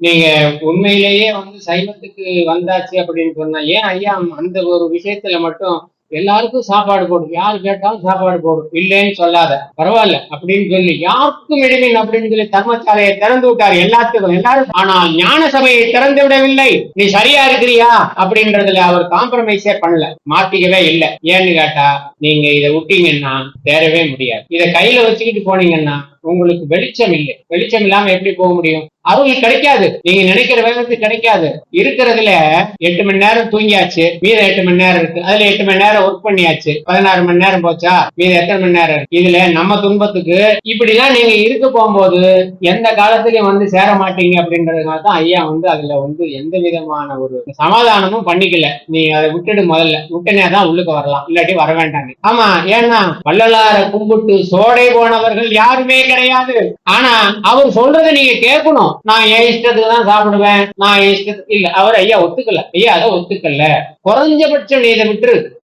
நீங்க உண்மையிலேயே வந்து சைவத்துக்கு வந்தாச்சு அப்படின்னு சொன்னா ஏன் ஐயா அந்த ஒரு விஷயத்துல மட்டும் எல்லாருக்கும் சாப்பாடு போடும் யார் கேட்டாலும் சாப்பாடு போடும் இல்லைன்னு சொல்லாத பரவாயில்ல அப்படின்னு சொல்லி யாருக்கும் இடைவெளி அப்படின்னு சொல்லி தர்மசாலையை திறந்து விட்டார் எல்லாத்துக்கும் எல்லாரும். ஆனால் ஞான சபையை திறந்து விடவில்லை. நீ சரியா இருக்கிறியா? அப்படின்றதுல அவர் காம்ப்ரமைஸே பண்ணல மாத்திக்கவே இல்லை. ஏன்னு கேட்டா நீங்க இதை விட்டீங்கன்னா தேரவே முடியாது. இதை கையில வச்சுக்கிட்டு போனீங்கன்னா உங்களுக்கு வெளிச்சம் இல்லை. வெளிச்சம் இல்லாம எப்படி போக முடியும்? அருள் கிடைக்காது. நீங்க நினைக்கிற வேகத்துக்கு கிடைக்காது. இருக்கிறதுல எட்டு மணி நேரம் தூங்கியாச்சு. மீத எட்டு மணி நேரம் இருக்கு. அதுல எட்டு மணி நேரம் ஒர்க் பண்ணியாச்சு. பதினாறு மணி நேரம் போச்சா? மீத எத்தனை மணி நேரம் இருக்கு? இதுல நம்ம துன்பத்துக்கு இப்படிலாம் நீங்க இருக்க போகும்போது எந்த காலத்திலயும் வந்து சேர மாட்டீங்க அப்படின்றதுனால தான் ஐயா வந்து அதுல வந்து எந்த விதமான ஒரு சமாதானமும் பண்ணிக்கல. நீ அதை விட்டுடு முதல்ல. விட்டனே தான் உள்ளுக்கு வரலாம். இல்லாட்டி வர வேண்டாங்க ஆமா. ஏன்னா வள்ளலார கும்பிட்டு சோடை போனவர்கள் யாருமே கிடையாது. ஆனா அவர் சொல்றதை நீங்க கேட்கணும். நான் என் இஷ்டத்துக்கு தான் சாப்பிடுவேன். நான் என் இஷ்டத்துக்கு இல்ல அவர் ஐயா ஒத்துக்கல. ஐயா அதை ஒத்துக்கல. குறைஞ்சபட்சம் நீ இதை விட்டுரு.